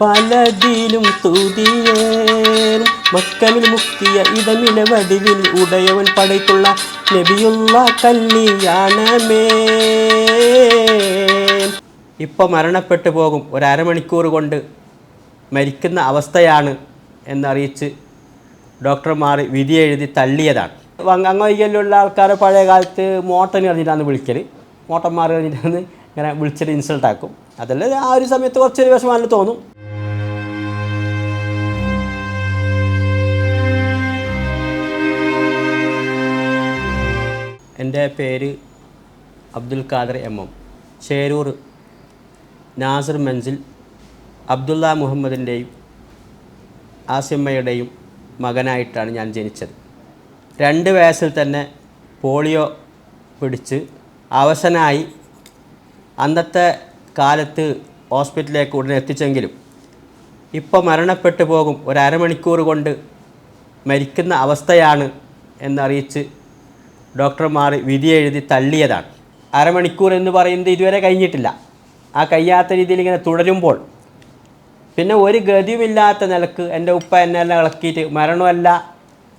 പലതിലും തുതിയേറും. മക്കമിൽ മുക്കിയ ഇതമിലെ വടിവിൽ ഉടയവൻ പടയ്ക്കുള്ള നബിയുള്ള കല്ലിയാണമേ ഇപ്പോൾ മരണപ്പെട്ടു പോകും ഒരു അരമണിക്കൂർ കൊണ്ട് മരിക്കുന്ന അവസ്ഥയാണ് എന്നറിയിച്ച് ഡോക്ടർമാർ വിധി എഴുതി തള്ളിയതാണ്. അങ്ങോയ്യലുള്ള ആൾക്കാരെ പഴയ കാലത്ത് മോട്ടൻ എറിഞ്ഞിട്ടാണ് വിളിക്കൽ മോട്ടന്മാർ എറിഞ്ഞിട്ടാണ് ഇങ്ങനെ വിളിച്ചിട്ട് ഇൻസൾട്ടാക്കും അതല്ല ആ ഒരു സമയത്ത് കുറച്ചൊരു വിഷമാണെന്ന് തോന്നും. എന്റെ പേര് അബ്ദുൽ ഖാദർ എം എം. ചേരൂർ നാസർ മൻസിൽ അബ്ദുള്ള മുഹമ്മദിന്റെയും ആസിമ്മയുടെയും മകനായിട്ടാണ് ഞാൻ ജനിച്ചത്. രണ്ട് വയസ്സിൽ തന്നെ പോളിയോ പിടിച്ച് അവശനായി അന്നത്തെ കാലത്ത് ഹോസ്പിറ്റലിലേക്ക് ഉടനെ എത്തിച്ചെങ്കിലും ഇപ്പോൾ മരണപ്പെട്ടു പോകും ഒരു അരമണിക്കൂർ കൊണ്ട് മരിക്കുന്ന അവസ്ഥയാണ് എന്നറിയിച്ച് ഡോക്ടർമാർ വിധി എഴുതി തള്ളിയതാണ്. അരമണിക്കൂർ എന്ന് പറയുന്നത് ഇതുവരെ കഴിഞ്ഞിട്ടില്ല. ആ കഴിയാത്ത രീതിയിൽ ഇങ്ങനെ തുടരുമ്പോൾ പിന്നെ ഒരു ഗതിയുമില്ലാത്ത നിലയ്ക്ക് എന്റെ ഉപ്പ എന്നെ എല്ലാം ഇളക്കിയിട്ട് മരണമല്ല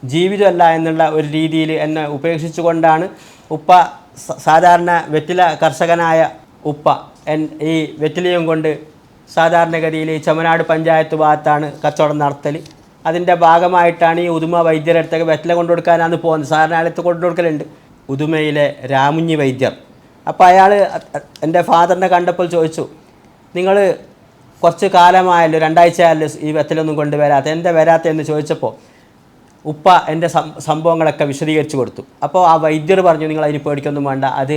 ജീവിതമല്ല എന്നുള്ള ഒരു രീതിയിൽ എന്നെ ഉപേക്ഷിച്ചുകൊണ്ടാണ് ഉപ്പ സാധാരണ വെറ്റില കർഷകനായ ഉപ്പ എൻ ഈ വെറ്റിലയും കൊണ്ട് സാധാരണഗതിയിൽ ഈ ചമനാട് പഞ്ചായത്ത് ഭാഗത്താണ് കച്ചവടം നടത്തൽ അതിന്റെ ഭാഗമായിട്ടാണ് ഈ ഉദുമ വൈദ്യരുടെ അടുത്തൊക്കെ വെറ്റില കൊണ്ടു കൊടുക്കാനാണ് പോകുന്നത്. സാധാരണ അയാളത്ത് കൊണ്ടു കൊടുക്കലുണ്ട് ഉദുമയിലെ രാമുഞ്ഞി വൈദ്യർ. അപ്പോൾ അയാൾ എന്റെ ഫാദറിനെ കണ്ടപ്പോൾ ചോദിച്ചു നിങ്ങൾ കുറച്ച് കാലമായല്ലോ രണ്ടാഴ്ച ആയല്ലോ ഈ വെത്തലൊന്നും കൊണ്ടുവരാത്ത എന്താ വരാത്ത എന്ന് ചോദിച്ചപ്പോൾ ഉപ്പ എന്റെ സംഭവങ്ങളൊക്കെ വിശദീകരിച്ചു കൊടുത്തു. അപ്പോൾ ആ വൈദ്യർ പറഞ്ഞു നിങ്ങൾ അതിന് പേടിക്കൊന്നും വേണ്ട. അത്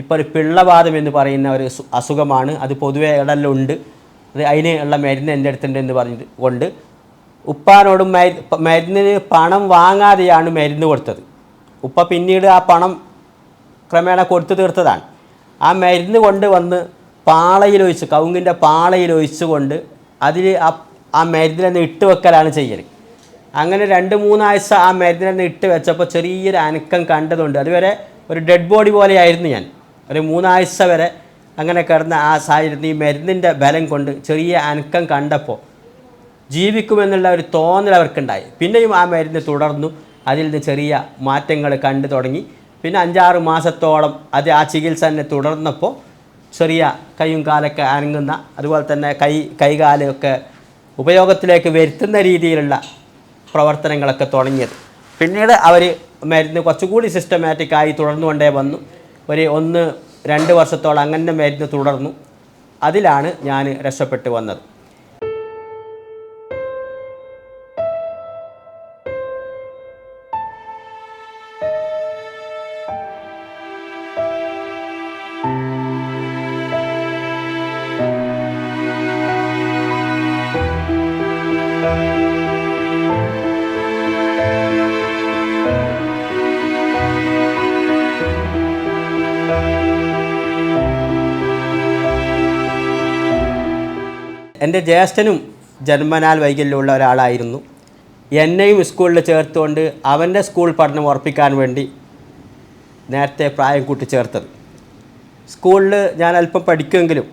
ഇപ്പോൾ ഒരു പിള്ളവാദം എന്ന് പറയുന്ന ഒരു അസുഖമാണ്. അത് പൊതുവേ ഇടലുണ്ട് അത് അതിന് ഉള്ള മരുന്ന് എന്റെ അടുത്തുണ്ട് എന്ന് പറഞ്ഞത് കൊണ്ട് ഉപ്പാനോടും മരു- മരുന്നിന് പണം വാങ്ങാതെയാണ് മരുന്ന് കൊടുത്തത്. ഉപ്പ പിന്നീട് ആ പണം ക്രമേണ കൊടുത്തു തീർത്തതാണ്. ആ മരുന്ന് കൊണ്ട് വന്ന് പാളയിലൊഴിച്ച് കവുങ്ങിന്റെ പാളയിലൊഴിച്ച് കൊണ്ട് അതിൽ ആ ആ മരുന്നിനെ ഇട്ട് വെക്കലാണ് ചെയ്യൽ അങ്ങനെ രണ്ട് മൂന്നാഴ്ച ആ മരുന്നിനെ ഇട്ട് വെച്ചപ്പോൾ ചെറിയൊരു അനക്കം കണ്ടതുണ്ട്. അതുവരെ ഒരു ഡെഡ് ബോഡി പോലെയായിരുന്നു ഞാൻ. ഒരു മൂന്നാഴ്ച വരെ അങ്ങനെ കിടന്ന ആ സാഹചര്യത്തിൽ ഈ മരുന്നിന്റെ ബലം കൊണ്ട് ചെറിയ അനക്കം കണ്ടപ്പോൾ ജീവിക്കുമെന്നുള്ള ഒരു തോന്നൽ അവർക്കുണ്ടായി. പിന്നെയും ആ മരുന്ന് തുടർന്നു. അതിൽ നിന്ന് ചെറിയ മാറ്റങ്ങൾ കണ്ടു തുടങ്ങി. പിന്നെ അഞ്ചാറ് മാസത്തോളം അത് ആ ചികിത്സ തന്നെ തുടർന്നപ്പോൾ ചെറിയ കൈയും കാലൊക്കെ അനങ്ങുന്ന അതുപോലെ തന്നെ കൈ കൈകാലൊക്കെ ഉപയോഗത്തിലേക്ക് വരുത്തുന്ന രീതിയിലുള്ള പ്രവർത്തനങ്ങളൊക്കെ തുടങ്ങിയത്. പിന്നീട് അവർ മരുന്ന് കുറച്ചുകൂടി സിസ്റ്റമാറ്റിക്കായി തുടർന്നുകൊണ്ടേ വന്നു. ഒരു ഒന്ന് രണ്ട് വർഷത്തോളം അങ്ങനെ മരുന്ന് തുടർന്നു. അതിലാണ് ഞാൻ രക്ഷപ്പെട്ടു വന്നത്. എന്റെ ജ്യേഷ്ഠനും ജന്മനാൽ വൈകല്യമുള്ള ഒരാളായിരുന്നു. എന്നെയും സ്കൂളിൽ ചേർത്തുകൊണ്ട് അവന്റെ സ്കൂൾ പഠനം ഉറപ്പിക്കാൻ വേണ്ടി നേരത്തെ പ്രായം കൂട്ടി ചേർത്തത്. സ്കൂളിൽ ഞാൻ അല്പം പഠിക്കുമെങ്കിലും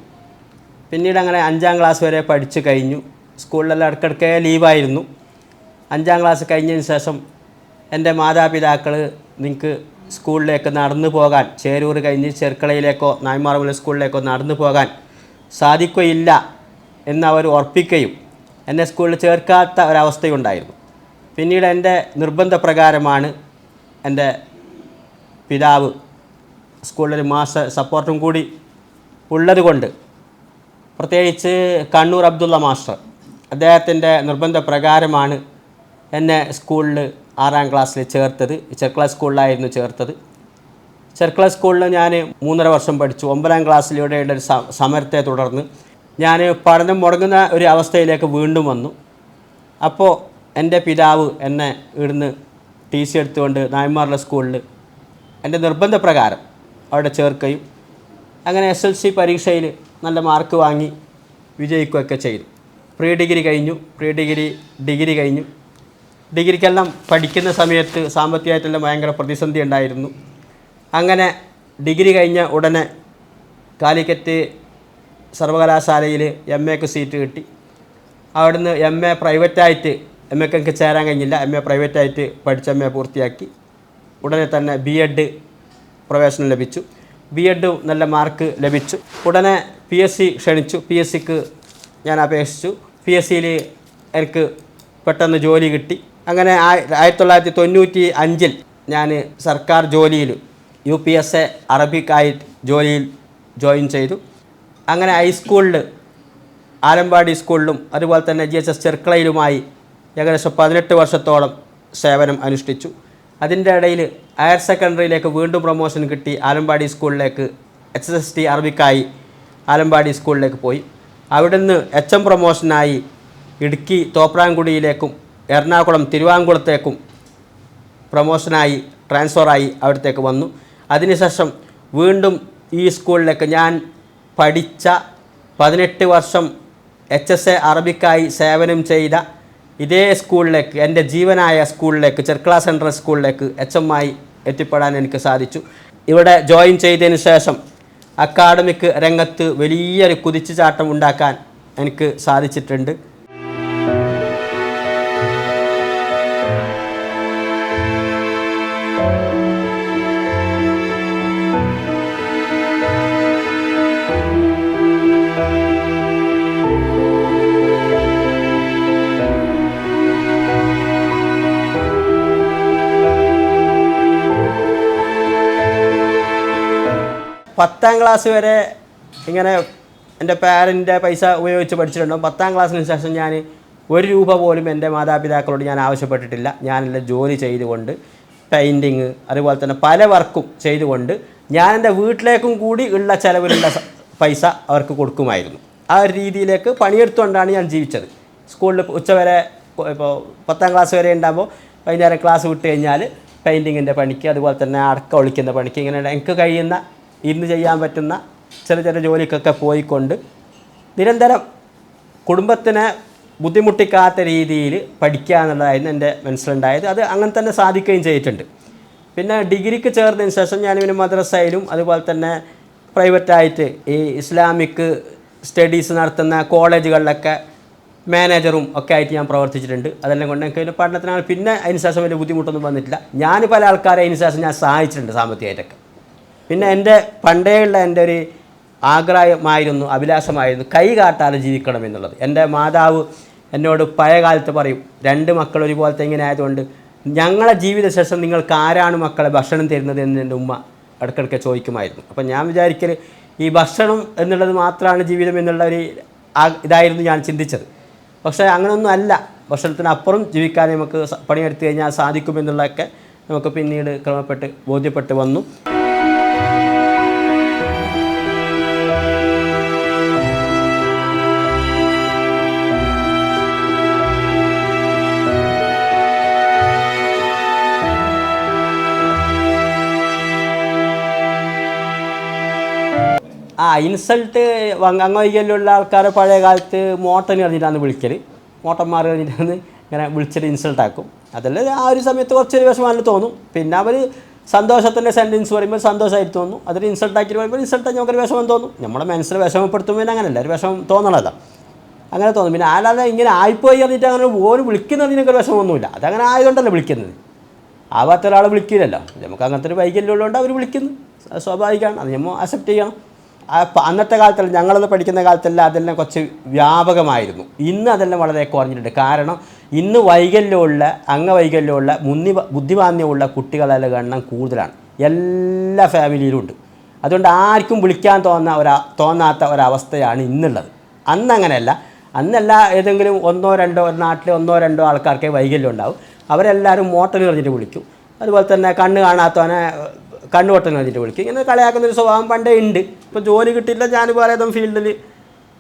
പിന്നീട് അങ്ങനെ അഞ്ചാം ക്ലാസ് വരെ പഠിച്ചു കഴിഞ്ഞു. സ്കൂളിലെല്ലാം ഇടയ്ക്കിടയ്ക്ക് ലീവായിരുന്നു. അഞ്ചാം ക്ലാസ് കഴിഞ്ഞതിന് ശേഷം എന്റെ മാതാപിതാക്കൾ നിങ്ങൾക്ക് സ്കൂളിലേക്ക് നടന്നു പോകാൻ ചേരൂർ കഴിഞ്ഞ് ചെർക്കളയിലേക്കോ നായ്മാർമുല സ്കൂളിലേക്കോ നടന്നു പോകാൻ സാധിക്കുകയില്ല. എന്ന് അവർ ഉറപ്പിക്കുകയും എന്നെ സ്കൂളിൽ ചേർക്കാത്ത ഒരവസ്ഥയുണ്ടായിരുന്നു. പിന്നീട് എന്റെ നിർബന്ധപ്രകാരമാണ് എന്റെ പിതാവ് സ്കൂളിൽ മാസ സപ്പോർട്ടും കൂടി ഉള്ളതുകൊണ്ട് പ്രത്യേകിച്ച് കണ്ണൂർ അബ്ദുള്ള മാസ്റ്റർ അദ്ദേഹത്തിന്റെ നിർബന്ധപ്രകാരമാണ് എന്നെ സ്കൂളിൽ ആറാം ക്ലാസ്സിൽ ചേർത്തത്. ചെർക്കള സ്കൂളിലായിരുന്നു ചേർത്തത്. ചെർക്കള സ്കൂളിൽ ഞാൻ മൂന്നര വർഷം പഠിച്ചു. ഒമ്പതാം ക്ലാസ്സിലൂടെയുള്ള ഒരു സമരത്തെ തുടർന്ന് ഞാൻ പഠനം മുടങ്ങുന്ന ഒരു അവസ്ഥയിലേക്ക് വീണ്ടും വന്നു. അപ്പോൾ എന്റെ പിതാവ് എന്നെ ഇവിടുന്ന് ടി സി എടുത്തുകൊണ്ട് നായന്മാരുടെ സ്കൂളിൽ എന്റെ നിർബന്ധപ്രകാരം അവിടെ ചേർക്കുകയും അങ്ങനെ എസ് എൽ സി പരീക്ഷയിൽ നല്ല മാർക്ക് വാങ്ങി വിജയിക്കുകയൊക്കെ ചെയ്തു. പ്രീ ഡിഗ്രി കഴിഞ്ഞു പ്രീ ഡിഗ്രി ഡിഗ്രി കഴിഞ്ഞു. ഡിഗ്രിക്കെല്ലാം പഠിക്കുന്ന സമയത്ത് സാമ്പത്തികമായിട്ടെല്ലാം ഭയങ്കര പ്രതിസന്ധി ഉണ്ടായിരുന്നു. അങ്ങനെ ഡിഗ്രി കഴിഞ്ഞ ഉടനെ കാലിക്കറ്റ് സർവകലാശാലയിൽ എം എക്ക് സീറ്റ് കിട്ടി. അവിടുന്ന് എം എ പ്രൈവറ്റായിട്ട് എം എക്ക് എനിക്ക് ചേരാൻ കഴിഞ്ഞില്ല. എം എ പ്രൈവറ്റായിട്ട് പഠിച്ച എം എ പൂർത്തിയാക്കി. ഉടനെ തന്നെ ബി എഡ് പ്രവേശനം ലഭിച്ചു. ബി എഡ് നല്ല മാർക്ക് ലഭിച്ചു. ഉടനെ പി എസ് സി ക്ഷണിച്ചു. പി എസ് സിക്ക് ഞാൻ അപേക്ഷിച്ചു. പി എസ് സിയിൽ എനിക്ക് പെട്ടെന്ന് ജോലി കിട്ടി. അങ്ങനെ ആയി- ആയിരത്തി തൊള്ളായിരത്തി തൊണ്ണൂറ്റി അഞ്ചിൽ ഞാൻ സർക്കാർ ജോലിയിൽ യു പി എസ് എ അറബിക്കായി ജോലിയിൽ ജോയിൻ ചെയ്തു. അങ്ങനെ ഹൈസ്കൂളിൽ ആലമ്പാടി സ്കൂളിലും അതുപോലെ തന്നെ ജി എച്ച് എസ് ചെർക്കളയിലുമായി ഏകദേശം പതിനെട്ട് വർഷത്തോളം സേവനം അനുഷ്ഠിച്ചു. അതിന്റെ ഇടയിൽ ഹയർ സെക്കൻഡറിയിലേക്ക് വീണ്ടും പ്രൊമോഷൻ കിട്ടി. ആലമ്പാടി സ്കൂളിലേക്ക് എച്ച് എസ് എസ് ടി അറബിക്കായി ആലമ്പാടി സ്കൂളിലേക്ക് പോയി. അവിടുന്ന് എച്ച് എം പ്രൊമോഷനായി ഇടുക്കി തോപ്രാങ്കുടിയിലേക്കും എറണാകുളം തിരുവാങ്കുളത്തേക്കും പ്രൊമോഷനായി ട്രാൻസ്ഫറായി അവിടത്തേക്ക് വന്നു. അതിനുശേഷം വീണ്ടും ഈ സ്കൂളിലേക്ക് ഞാൻ പഠിച്ച പതിനെട്ട് വർഷം എച്ച് എസ് എ അറബിക്കായി സേവനം ചെയ്ത ഇതേ സ്കൂളിലേക്ക് എന്റെ ജീവനായ സ്കൂളിലേക്ക് ചെർക്കള സെൻട്രൽ സ്കൂളിലേക്ക് എച്ച് എം ആയി എത്തിപ്പെടാൻ എനിക്ക് സാധിച്ചു. ഇവിടെ ജോയിൻ ചെയ്തതിന് ശേഷം അക്കാഡമിക് രംഗത്ത് വലിയൊരു കുതിച്ചുചാട്ടം ഉണ്ടാക്കാൻ എനിക്ക് സാധിച്ചിട്ടുണ്ട്. പത്താം ക്ലാസ് വരെ ഇങ്ങനെ എന്റെ പാരന്റെ പൈസ ഉപയോഗിച്ച് പഠിച്ചിട്ടുണ്ടോ പത്താം ക്ലാസ്സിന് ശേഷം ഞാൻ ഒരു രൂപ പോലും എന്റെ മാതാപിതാക്കളോട് ഞാൻ ആവശ്യപ്പെട്ടിട്ടില്ല. ഞാനെന്റെ ജോലി ചെയ്തുകൊണ്ട് പെയിന്റിങ് അതുപോലെ തന്നെ പല വർക്കും ചെയ്തുകൊണ്ട് ഞാൻ എന്റെ വീട്ടിലേക്കും കൂടി ഉള്ള ചിലവിലുള്ള പൈസ അവർക്ക് കൊടുക്കുമായിരുന്നു. ആ ഒരു രീതിയിലേക്ക് പണിയെടുത്തുകൊണ്ടാണ് ഞാൻ ജീവിച്ചത്. സ്കൂളിൽ ഉച്ചവരെ ഇപ്പോൾ പത്താം ക്ലാസ് വരെ ഉണ്ടാകുമ്പോൾ വൈകുന്നേരം ക്ലാസ് വിട്ട് കഴിഞ്ഞാൽ പെയിന്റിങ്ങിന്റെ പണിക്ക് അതുപോലെ തന്നെ അടക്ക ഒളിക്കുന്ന പണിക്ക് ഇങ്ങനെ എനിക്ക് കഴിയുന്ന ഇന്ന് ചെയ്യാൻ പറ്റുന്ന ചെറിയ ചെറിയ ജോലിക്കൊക്കെ പോയിക്കൊണ്ട് നിരന്തരം കുടുംബത്തിനെ ബുദ്ധിമുട്ടിക്കാത്ത രീതിയിൽ പഠിക്കുക എന്നുള്ളതായിരുന്നു എന്റെ മനസ്സിലുണ്ടായത്. അത് അങ്ങനെ തന്നെ സാധിക്കുകയും ചെയ്തിട്ടുണ്ട്. പിന്നെ ഡിഗ്രിക്ക് ചേർന്നതിന് ശേഷം ഞാൻ പിന്നെ മദ്രസയിലും അതുപോലെ തന്നെ പ്രൈവറ്റായിട്ട് ഈ ഇസ്ലാമിക് സ്റ്റഡീസ് നടത്തുന്ന കോളേജുകളിലൊക്കെ മാനേജറും ഒക്കെ ആയിട്ട് ഞാൻ പ്രവർത്തിച്ചിട്ടുണ്ട്. അതെല്ലാം കൊണ്ട് എനിക്ക് പഠനത്തിനാണ്. പിന്നെ അതിന് ശേഷം വലിയ ബുദ്ധിമുട്ടൊന്നും വന്നിട്ടില്ല. ഞാൻ പല ആൾക്കാരെ അതിന് ശേഷം ഞാൻ സഹായിച്ചിട്ടുണ്ട് സാമ്പത്തികമായിട്ടൊക്കെ. പിന്നെ എന്റെ പണ്ടേയുള്ള എന്റെ ഒരു ആഗ്രഹമായിരുന്നു അഭിലാഷമായിരുന്നു കൈ കാട്ടാതെ ജീവിക്കണം എന്നുള്ളത്. എന്റെ മാതാവ് എന്നോട് പഴയ കാലത്ത് പറയും രണ്ട് മക്കൾ ഒരുപോലത്തെ ഇങ്ങനെ ആയതുകൊണ്ട് ഞങ്ങളെ ജീവിതശേഷം നിങ്ങൾക്ക് ആരാണ് മക്കളെ ഭക്ഷണം തരുന്നത്? എന്ന് എന്റെ ഉമ്മ ഇടയ്ക്കിടയ്ക്ക് ചോദിക്കുമായിരുന്നു. അപ്പം ഞാൻ വിചാരിക്കൽ ഈ ഭക്ഷണം എന്നുള്ളത് മാത്രമാണ് ജീവിതം എന്നുള്ള ഒരു ഇതായിരുന്നു ഞാൻ ചിന്തിച്ചത്. പക്ഷേ അങ്ങനെയൊന്നും അല്ല. ഭക്ഷണത്തിനപ്പുറം ജീവിക്കാൻ നമുക്ക് പണിയെടുത്തു കഴിഞ്ഞാൽ സാധിക്കുമെന്നുള്ളതൊക്കെ നമുക്ക് പിന്നീട് ക്രമപ്പെട്ട് ബോധ്യപ്പെട്ട് വന്നു. ഇൻസൾട്ട് അങ്ങവൈകല്യമുള്ള ആൾക്കാരെ പഴയ കാലത്ത് മോട്ടൻ എറിഞ്ഞിട്ടാണ് വിളിക്കൽ മോട്ടന്മാർ എറിഞ്ഞിട്ടാണ് ഇങ്ങനെ വിളിച്ചിട്ട് ഇൻസൾട്ട് ആക്കും. അതല്ല ആ ഒരു സമയത്ത് കുറച്ചൊരു വിഷമമാണ് തോന്നും. പിന്നെ അവർ സന്തോഷത്തിന്റെ സെന്റൻസ് പറയുമ്പോൾ സന്തോഷമായിട്ട് തോന്നും. അതൊരു ഇൻസൾട്ട് ആക്കി പറയുമ്പോൾ ഇൻസൾട്ട് നമുക്കൊരു വിഷമം തോന്നും. നമ്മുടെ മനസ്സിൽ വിഷമപ്പെടുത്തുമ്പോൾ അങ്ങനെയല്ല ഒരു വിഷമം തോന്നണതാണ് അങ്ങനെ തോന്നും. പിന്നെ ആരാതെ ഇങ്ങനെ ആയിപ്പോയി എന്നിട്ട് അങ്ങനെ ഓര് വിളിക്കുന്നതിനൊക്കെ ഒരു വിഷമമൊന്നുമില്ല. അതങ്ങനെ ആയതുകൊണ്ടല്ലേ വിളിക്കുന്നത്. ആവാത്ത ഒരാൾ വിളിക്കില്ലല്ലോ. നമുക്ക് അങ്ങനത്തെ ഒരു വൈകല്യമുള്ളതുകൊണ്ട് അവർ വിളിക്കുന്നു. സ്വാഭാവികമാണ്. അത് നമ്മൾ അക്സെപ്റ്റ് ചെയ്യണം. അന്നത്തെ കാലത്തല്ല ഞങ്ങളത് പഠിക്കുന്ന കാലത്തെല്ലാം അതെല്ലാം കുറച്ച് വ്യാപകമായിരുന്നു. ഇന്ന് അതെല്ലാം വളരെ കുറഞ്ഞിട്ടുണ്ട്. കാരണം ഇന്ന് വൈകല്യമുള്ള അംഗവൈകല്യമുള്ള മുന്നി ബുദ്ധിമാന്യമുള്ള കുട്ടികളുടെ എണ്ണം കൂടുതലാണ്. എല്ലാ ഫാമിലിയിലും ഉണ്ട്. അതുകൊണ്ട് ആർക്കും വിളിക്കാൻ തോന്നുന്ന ഒരു തോന്നാത്ത ഒരവസ്ഥയാണ് ഇന്നുള്ളത്. അന്ന് അങ്ങനെയല്ല. അന്നല്ല ഏതെങ്കിലും ഒന്നോ രണ്ടോ ഒരു നാട്ടിലെ ഒന്നോ രണ്ടോ ആൾക്കാർക്കേ വൈകല്യം ഉണ്ടാവും. അവരെല്ലാവരും മോട്ടറിൽ എറിഞ്ഞിട്ട് വിളിക്കും. അതുപോലെ തന്നെ കണ്ണ് കാണാത്തവനെ കണ്ണ് അതിന്റെ വിളിക്കും. ഇങ്ങനെ കളിയാക്കുന്ന ഒരു സ്വഭാവം പണ്ടേ ഉണ്ട്. ഇപ്പോൾ ജോലി കിട്ടിയില്ല ഞാനിപ്പോൾ ഏതെങ്കിലും ഫീൽഡിൽ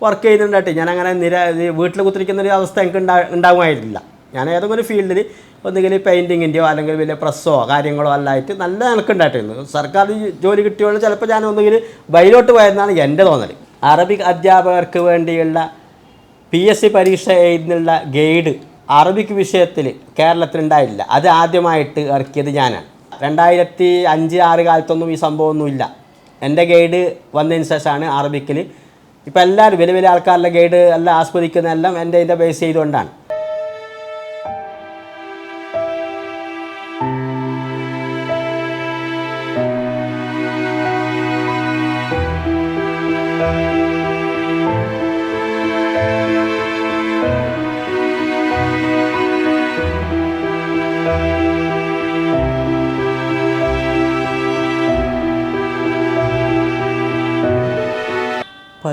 വർക്ക് ചെയ്യുന്നുണ്ടായിട്ട്. ഞാൻ അങ്ങനെ നിര വീട്ടിൽ കുത്തിരിക്കുന്ന ഒരു അവസ്ഥ എനിക്ക് ഉണ്ടാ ഉണ്ടാകുമായിരുന്നില്ല ഞാൻ ഏതെങ്കിലും ഒരു ഫീൽഡിൽ ഒന്നുകിൽ പെയിന്റിങ്ങിന്റെയോ അല്ലെങ്കിൽ വലിയ പ്രസ്സോ കാര്യങ്ങളോ അല്ലായിട്ട് നല്ല എനിക്കുണ്ടായിട്ടിരുന്നു സർക്കാർ ജോലി കിട്ടിയോണ്ട് ചിലപ്പോൾ ഞാൻ ഒന്നുകിൽ ബൈലോട്ട് പോയതെന്നാണ് എന്റെ തോന്നൽ അറബിക് അധ്യാപകർക്ക് വേണ്ടിയുള്ള പി എസ് സി പരീക്ഷ എഴുതുന്നുള്ള ഗൈഡ് അറബിക് വിഷയത്തിൽ കേരളത്തിലുണ്ടായില്ല. അത് ആദ്യമായിട്ട് ഇറക്കിയത് ഞാനാണ്. രണ്ടായിരത്തി അഞ്ച് ആറ് കാലത്തൊന്നും ഈ സംഭവമൊന്നുമില്ല. എന്റെ ഗൈഡ് വന്നതിന് ശേഷമാണ് അറബിക്കിൽ ഇപ്പോൾ എല്ലാവരും വലിയ വലിയ ആൾക്കാരുടെ ഗൈഡ് എല്ലാം ആസ്വദിക്കുന്നതെല്ലാം എന്റെ ഇതിന്റെ ബേസ് ചെയ്തുകൊണ്ടാണ്.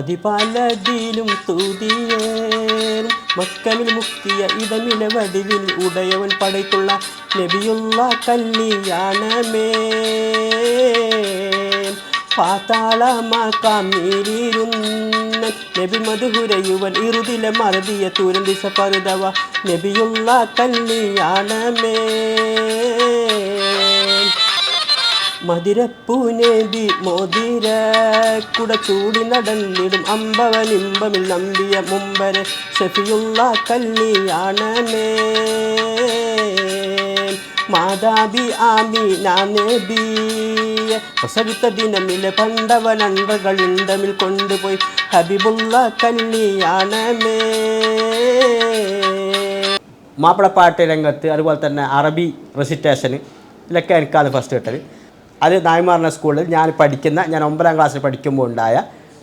പതിപാലതിലും തുതിയേറും. മക്കമിൽ മുക്കിയ ഇതമിലെ വടിവിൽ ഉടയവൻ പടയ്ക്കുള്ള നബിയുള്ള കല്യാണമേ പാതാളമാക്കാമീരിരുന്ന നബി മധുഹുരയുവൻ ഇറുതിലെ മറതിയ ദിശ പരുതവ നബിയുള്ള കല്യാണമേ മതിരപ്പൂനേബി മോതിര കുട ചൂടി നടന്നിടും അമ്പവനിമ്പമിൽ നമ്പിയ മുമ്പരെ ഷഫിയുള്ള കല്ലിയാണനേ മാതാബി ആമി നാനേബിയെ പ്രസവിത്ത ദിനമിലെ പണ്ടവനണ്ടകളിണ്ടമിൽ കൊണ്ടുപോയി ഹബിബുള്ള കല്ലിയാണമേ മാപ്പിളപ്പാട്ട് രംഗത്ത് അതുപോലെ തന്നെ അറബി റെസിറ്റേഷന് ഇതിലൊക്കെ എനിക്കാണ് ഫസ്റ്റ് കിട്ടത്. അത് നായ്മാറിന സ്കൂളിൽ ഞാൻ പഠിക്കുന്ന ഞാൻ ഒമ്പതാം ക്ലാസ്സിൽ പഠിക്കുമ്പോൾ ഉണ്ടായ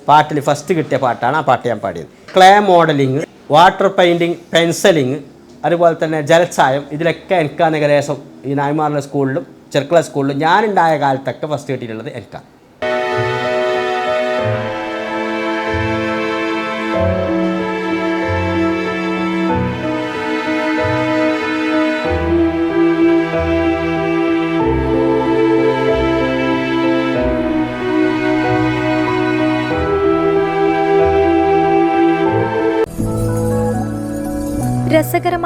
പാട്ടിൽ ഫസ്റ്റ് കിട്ടിയ പാട്ടാണ് ആ പാട്ട് ഞാൻ പാടിയത്. Clay modelling water painting pencilling അതുപോലെ തന്നെ ജലച്ചായം ഇതിലൊക്കെ എനിക്കാണ് ഏകദേശം ഈ നായ്മാറിന സ്കൂളിലും ചെറുക്കള സ്കൂളിലും ഞാനുണ്ടായ കാലത്തൊക്കെ ഫസ്റ്റ് കിട്ടിയിട്ടുള്ളത് എനിക്കാണ്